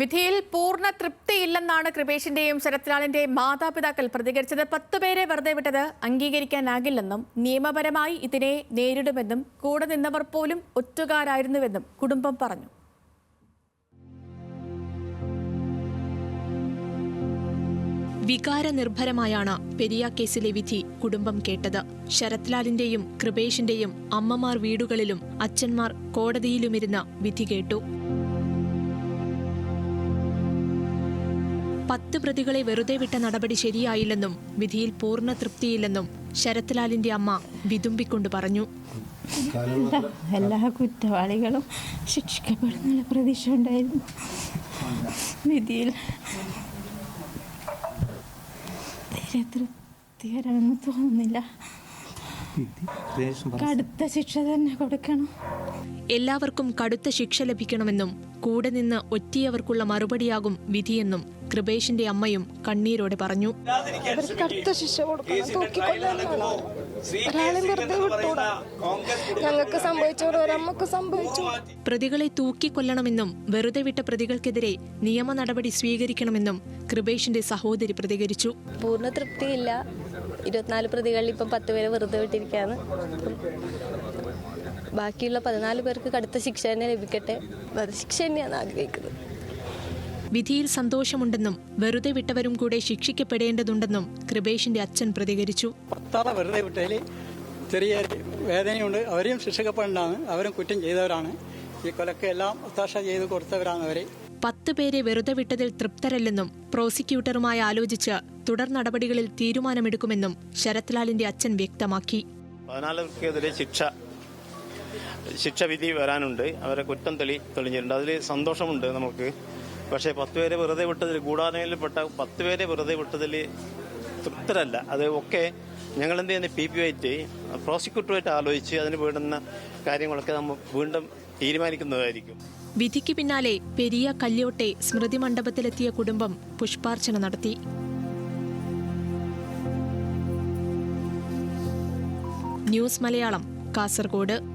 വിധിയിൽ പൂർണ തൃപ്തിയില്ലെന്നാണ് കൃപേഷിന്റെയും ശരത്ലാലിന്റെയും മാതാപിതാക്കൾ പ്രതികരിച്ചത്. പത്തുപേരെ വെറുതെ വിട്ടത് അംഗീകരിക്കാനാകില്ലെന്നും നിയമപരമായി ഇതിനെ നേരിടുമെന്നും കൂടെ നിന്നവർ പോലും ഒറ്റുകാരായിരുന്നുവെന്നും കുടുംബം പറഞ്ഞു. വികാരനിർഭരമായാണ് പെരിയ കേസിലെ വിധി കുടുംബം കേട്ടത്. ശരത്ലാലിന്റെയും കൃപേഷിന്റെയും അമ്മമാർ വീടുകളിലും അച്ഛന്മാർ കോടതിയിലുമിരുന്ന് വിധി കേട്ടു. പത്ത് പ്രതികളെ വെറുതെ വിട്ട നടപടി ശരിയായില്ലെന്നും വിധിയിൽ പൂർണ തൃപ്തിയില്ലെന്നും ശരത്ലാലിന്റെ അമ്മ വിതുമ്പിക്കൊണ്ട് പറഞ്ഞു. എല്ലാ എല്ലാ കുറ്റവാളികളും ശിക്ഷിക്കപ്പെടുന്ന പ്രതീക്ഷ ഉണ്ടായിരുന്നു വിധിയിൽ തീരെ തൃപ്തികരമെന്ന് തോന്നുന്നില്ല. കടുത്ത ശിക്ഷ തന്നെ കൊടുക്കണം. എല്ലാവർക്കും കടുത്ത ശിക്ഷ ലഭിക്കണമെന്നും കൂടെ നിന്ന് ഒറ്റിയവർക്കുള്ള മറുപടിയാകും വിധിയെന്നും കൃപേഷിന്റെ അമ്മയും കണ്ണീരോടെ പറഞ്ഞു. കടുത്ത ശിക്ഷ കൊടുക്കണം. തൂക്കിക്കൊല്ലാനാണ് ഒരാളെ വെറുതെ വിട്ടൂടാ. ഞങ്ങൾക്ക് ഒരമ്മക്ക് സംഭവിച്ചു. പ്രതികളെ തൂക്കിക്കൊല്ലണമെന്നും വെറുതെ വിട്ട പ്രതികൾക്കെതിരെ നിയമ നടപടി സ്വീകരിക്കണമെന്നും കൃപേഷിന്റെ സഹോദരി പ്രതികരിച്ചു. പൂർണ തൃപ്തിയില്ല. ഇരുപത്തിനാല് പ്രതികളിൽ ഇപ്പം പത്ത് പേരെ വെറുതെ വിട്ടിരിക്കുകയാണ്. ബാക്കിയുള്ള പതിനാല് പേർക്ക് കടുത്ത ശിക്ഷ തന്നെ ലഭിക്കട്ടെ. വധശിക്ഷ തന്നെയാണ് ആഗ്രഹിക്കുന്നത്. വിധിയിൽ സന്തോഷമുണ്ടെന്നും വെറുതെ വിട്ടവരും കൂടെ ശിക്ഷിക്കപ്പെടേണ്ടതുണ്ടെന്നും കൃപേഷിന്റെ അച്ഛൻ പ്രതികരിച്ചു. പത്താളെ വെറുതെ വിട്ടതിൽ ചെറിയ വേദനയുണ്ട്. അവരെയും ശിക്ഷിക്കപ്പെടേണ്ടതാണ്. അവരും കുറ്റം ചെയ്തവരാണ്. ഈ കൊലക്ക് എല്ലാം ഒത്താശ ചെയ്ത് കൊടുത്തവരാണ് അവരെ. പത്ത് പേരെ വെറുതെ വിട്ടതിൽ തൃപ്തരല്ലെന്നും പ്രോസിക്യൂട്ടറുമായി ആലോചിച്ച് തുടർ നടപടികളിൽ തീരുമാനമെടുക്കുമെന്നും ശരത്ലാലിന്റെ അച്ഛൻ വ്യക്തമാക്കി. പതിനാലർക്കെതിരെ ശിക്ഷ ശിക്ഷ വിധി വരാനുണ്ട്. അവരെ കുറ്റം തെളി തെളിഞ്ഞിട്ടുണ്ട്. അതിൽ സന്തോഷമുണ്ട് നമുക്ക്. പക്ഷേ പത്ത് പേരെ വെറുതെ വിട്ടതിൽ ഗൂഢാലോചനയിൽപ്പെട്ട പത്ത് പേരെ വെറുതെ വിട്ടതിൽ തൃപ്തരല്ല. അത് ഒക്കെ ഞങ്ങൾ എന്ത് ചെയ്യുന്ന? പി പി ആയിട്ട് പ്രോസിക്യൂട്ടറുമായിട്ട് ആലോചിച്ച് അതിന് വേണ്ടുന്ന കാര്യങ്ങളൊക്കെ നമ്മൾ വീണ്ടും തീരുമാനിക്കുന്നതായിരിക്കും. വിധിക്ക് പിന്നാലെ പെരിയ കല്യോട്ടെ സ്മൃതി മണ്ഡപത്തിലെത്തിയ കുടുംബം പുഷ്പാർച്ചന നടത്തി. ന്യൂസ് മലയാളം കാസർഗോഡ്.